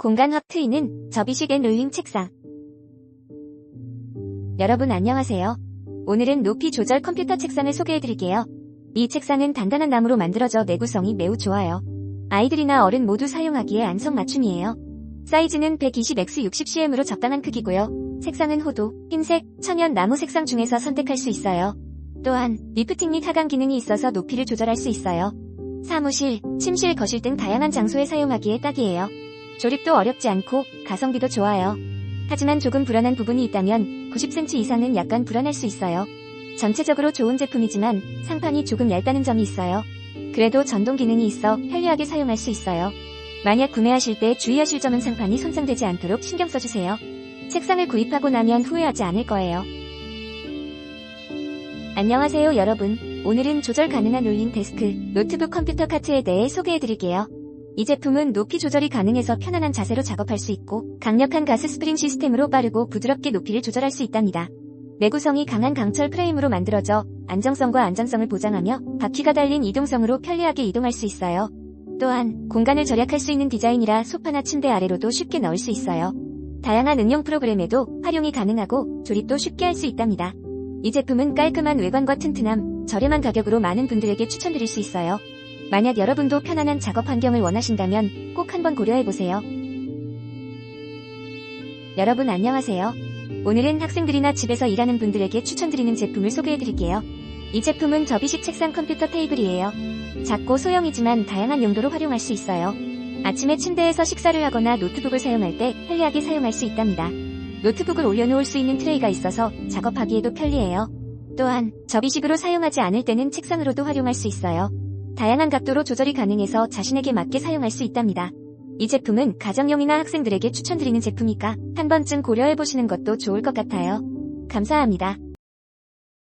공간 확 트이는 접이식 앤 롤링 책상. 여러분 안녕하세요. 오늘은 높이 조절 컴퓨터 책상을 소개해드릴게요. 이 책상은 단단한 나무로 만들어져 내구성이 매우 좋아요. 아이들이나 어른 모두 사용하기에 안성맞춤이에요. 사이즈는 120x60cm으로 적당한 크기고요. 색상은 호도, 흰색, 천연 나무 색상 중에서 선택할 수 있어요. 또한 리프팅 및 하강 기능이 있어서 높이를 조절할 수 있어요. 사무실, 침실, 거실 등 다양한 장소에 사용하기에 딱이에요. 조립도 어렵지 않고 가성비도 좋아요. 하지만 조금 불안한 부분이 있다면 90cm 이상은 약간 불안할 수 있어요. 전체적으로 좋은 제품이지만 상판이 조금 얇다는 점이 있어요. 그래도 전동 기능이 있어 편리하게 사용할 수 있어요. 만약 구매하실 때 주의하실 점은 상판이 손상되지 않도록 신경 써주세요. 책상을 구입하고 나면 후회하지 않을 거예요. 안녕하세요 여러분. 오늘은 조절 가능한 롤링 데스크, 노트북 컴퓨터 카트에 대해 소개해드릴게요. 이 제품은 높이 조절이 가능해서 편안한 자세로 작업할 수 있고 강력한 가스 스프링 시스템으로 빠르고 부드럽게 높이를 조절할 수 있답니다. 내구성이 강한 강철 프레임으로 만들어져 안정성과 안전성을 보장하며 바퀴가 달린 이동성으로 편리하게 이동할 수 있어요. 또한 공간을 절약할 수 있는 디자인이라 소파나 침대 아래로도 쉽게 넣을 수 있어요. 다양한 응용 프로그램에도 활용이 가능하고 조립도 쉽게 할 수 있답니다. 이 제품은 깔끔한 외관과 튼튼함, 저렴한 가격으로 많은 분들에게 추천드릴 수 있어요. 만약 여러분도 편안한 작업 환경을 원하신다면 꼭 한번 고려해보세요. 여러분 안녕하세요. 오늘은 학생들이나 집에서 일하는 분들에게 추천드리는 제품을 소개해드릴게요. 이 제품은 접이식 책상 컴퓨터 테이블이에요. 작고 소형이지만 다양한 용도로 활용할 수 있어요. 아침에 침대에서 식사를 하거나 노트북을 사용할 때 편리하게 사용할 수 있답니다. 노트북을 올려놓을 수 있는 트레이가 있어서 작업하기에도 편리해요. 또한 접이식으로 사용하지 않을 때는 책상으로도 활용할 수 있어요. 다양한 각도로 조절이 가능해서 자신에게 맞게 사용할 수 있답니다. 이 제품은 가정용이나 학생들에게 추천드리는 제품이니까 한 번쯤 고려해보시는 것도 좋을 것 같아요. 감사합니다.